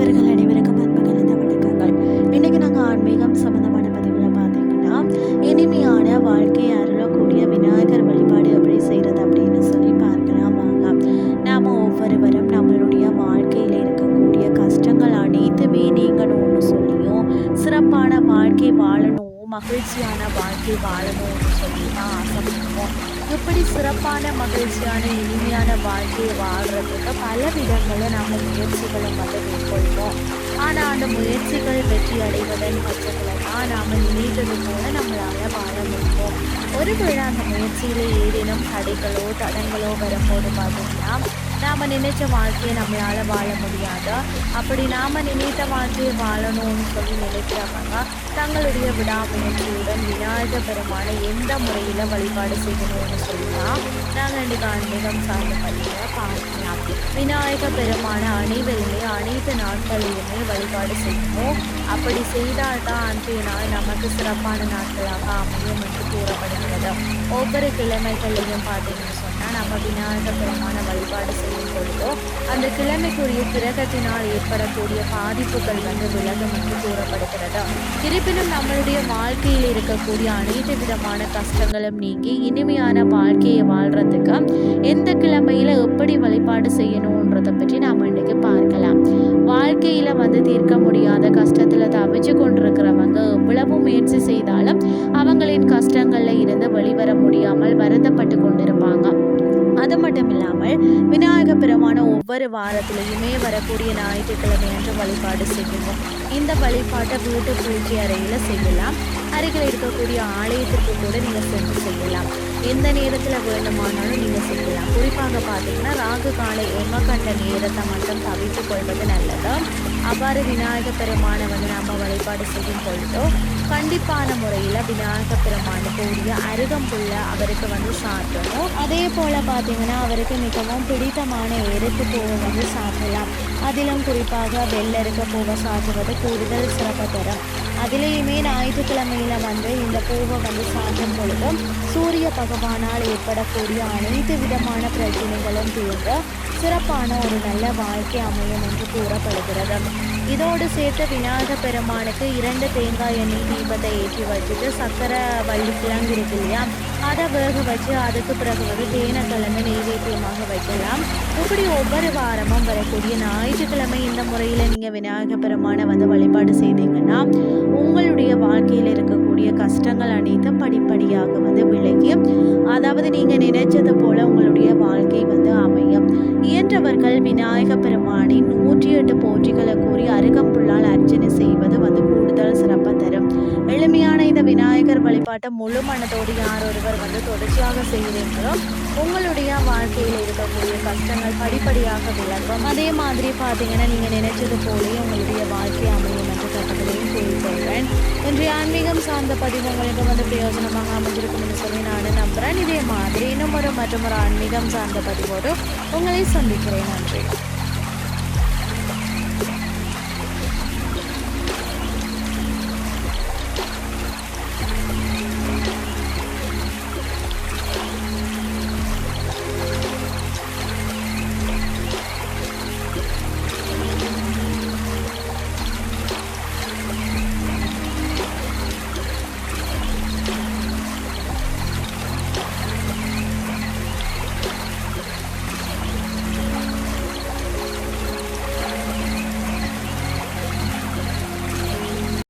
நண்பர்கள் அனைவருக்கும் அன்புகளந்த வணக்கங்கள். இன்னைக்கு நாங்கள் ஆன்மீகம் சம்மந்தமான பதிவில் பார்த்தீங்கன்னா இனிமையான வாழ்க்கையை அருளக்கூடிய விநாயகர் வழிபாடு எப்படி செய்கிறது அப்படின்னு சொல்லி பார்க்கலாம் வாங்க. நாம் ஒவ்வொருவரும் நம்மளுடைய வாழ்க்கையில் இருக்கக்கூடிய கஷ்டங்கள் அனைத்துமே நீங்கணும்னு சொல்லியும் சிறப்பான வாழ்க்கை வாழணும் மகிழ்ச்சியான வாழ்க்கை வாழணும்னு சொல்லி தான் ஆசைப்படுவோம் இப்படி சிறப்பான மகிழ்ச்சியான இனிமையான வாழ்க்கையை வாழ்கிறதுக்கு பல விதங்களில் நம்ம முயற்சிகளை வந்து மேற்கொள்வோம். ஆனால் அந்த முயற்சிகள் வெற்றி அடைவதன் பட்சத்தில் தான் நாம் நினைத்தது போல நம்மளால் வாழ முடியும். ஒருவேளை அந்த முயற்சியில் ஏதேனும் தடைகளோ தடங்களோ வரும்போது பார்த்தீங்கன்னா நாம் நினைச்ச வாழ்க்கையை நம்மளால் வாழ முடியாது? அப்படி நாம் நினைத்த வாழ்க்கையை வாழணும்னு சொல்லி நினைக்கிறவங்க தங்களுடைய விடாமுயற்சியுடன் விநாயகர் பெருமானை எந்த முறையில் வழிபாடு செய்யணும்னு சொல்லிதான் நாங்கள் இன்றைக்கு ஆன்மீகம் சார்ந்த பள்ளியில் பார்க்கலாம். விநாயக பெருமான அனைவருமே அனைத்து நாட்களிலுமே வழிபாடு செய்வோம். அப்படி செய்தால்தான் அன்றைய நாள் நமக்கு சிறப்பான நாட்களாக அமையும் என்று கூறப்படுகிறது. ஒவ்வொரு கிழமைகளையும் பார்த்தீங்கன்னு சொன்னால் நம்ம விநாயக பெருமான வழிபாடு செய்யும் பொழுதோ அந்த கிழமைக்குரிய கிரகத்தினால் ஏற்படக்கூடிய பாதிப்புகள் வந்து விலகும் என்று கூறப்படுகிறது. இருப்பினும் நம்மளுடைய வாழ்க்கையில் இருக்கக்கூடிய அனைத்து விதமான கஷ்டங்களும் நீங்கி இனிமையான வாழ்க்கையை வாழ்றதுக்கு எந்த கிழமையில எப்படி வழிபாடு செய்யணுன்றதை பற்றி நாம் வாழ்க்கையில் வந்து தீர்க்க முடியாத கஷ்டத்தில் தவிச்சு கொண்டிருக்கிறவங்க எவ்வளவு முயற்சி செய்தாலும் அவங்களின் கஷ்டங்களில் இருந்து வெளிவர முடியாமல் வருத்தப்பட்டு கொண்டிருப்பாங்க. அது மட்டும் இல்லாமல் விநாயக பெருமான ஒவ்வொரு வாரத்திலையுமே வரக்கூடிய ஞாயிற்றுக்கிழமை என்று வழிபாடு செய்யணும் இந்த வழிபாட்டை வீட்டு பூஜை அறையில் செய்யலாம். அருகில் இருக்கக்கூடிய ஆலயத்திற்கு கூட நீங்கள் சென்று செய்யலாம். எந்த நேரத்தில் வேண்டுமானாலும் நீங்கள் செய்யலாம் குறிப்பாக பார்த்தீங்கன்னா ராகு காலை எமகண்ட நேரத்தை மட்டும் தவிர்த்து கொள்வது நல்லது. அவ்வாறு விநாயக பெருமானை வந்து நம்ம வழிபாடு செய்யும் பொழுதோ கண்டிப்பான முறையில் விநாயக பெருமானுக்கு உரிய அருகம்புள்ள அவருக்கு வந்து சாப்பிடணும். அதே போல் பார்த்தீங்கன்னா அவருக்கு மிகவும் பிடித்தமான எருக்கு பூவை வந்து சாப்பிடலாம். அதிலும் குறிப்பாக வெள்ளருக்கு பூவை சாப்பிடுவது கூடுதல் சிறப்பு தரும். அதிலேயுமே ஞாயிற்றுக்கிழமையில் வந்து இந்த பூவை வந்து சாத்தும் பொழுதும் சூரிய பகவானால் ஏற்படக்கூடிய அனைத்து விதமான பிரச்சனைகளும் தீர்ந்து சிறப்பான ஒரு நல்ல வாழ்க்கை அமையும் என்று கூறப்படுகிறது. இதோடு சேர்த்து விநாயக பெருமானுக்கு இரண்டு தேங்காய் எண்ணெய் தீபத்தை ஏற்றி வச்சுட்டு சக்கரை வள்ளி கிழங்கு இருக்கு இல்லையா? அதை வேக வச்சு அதுக்கு பிறகு வந்து தேனை கலந்து நெய்வேத்தியமாக வைக்கலாம். இப்படி ஒவ்வொரு வாரமும் வரக்கூடிய ஞாயிற்றுக்கிழமை இந்த முறையில் நீங்கள் விநாயக பெருமானை வந்து வழிபாடு செய்தீங்கன்னா உங்களுடைய வாழ்க்கையில் இருக்கக்கூடிய கஷ்டங்கள் அனைத்தும் படிப்படியாக வந்து விலகி அதாவது நீங்கள் நினைச்சது போல உங்களுடைய வாழ்க்கை வந்து அமையும். இயன்றவர்கள் விநாயக பெருமானின் நூற்றி எட்டு போற்றிகளை கூறி அருகம்புள்ளால் அர்ச்சனை செய்வது வந்து கூடுதல் சிறப்பாக தரும். எளிமையான இந்த விநாயகர் வழிபாட்டை முழு மனதோடு யார் ஒருவர் வந்து தொடர்ச்சியாக செய்கிறீங்களோ உங்களுடைய வாழ்க்கையில் இருக்கக்கூடிய கஷ்டங்கள் படிப்படியாக விளக்கும் அதே மாதிரி பார்த்தீங்கன்னா நீங்கள் நினைச்சது போலவே உங்களுடைய வாழ்க்கை அமையும். ஆன்மீகம் சார்ந்த பதிவு உங்களுக்கு வந்து பிரயோஜனமாக அமைஞ்சிருக்கும்னு சொல்லி நான் நம்புகிறேன் இதே மாதிரி இன்னும் ஒரு மற்றும் ஒரு ஆன்மீகம் சார்ந்த பதிவோடு உங்களை சந்திக்கிறேன். நன்றி.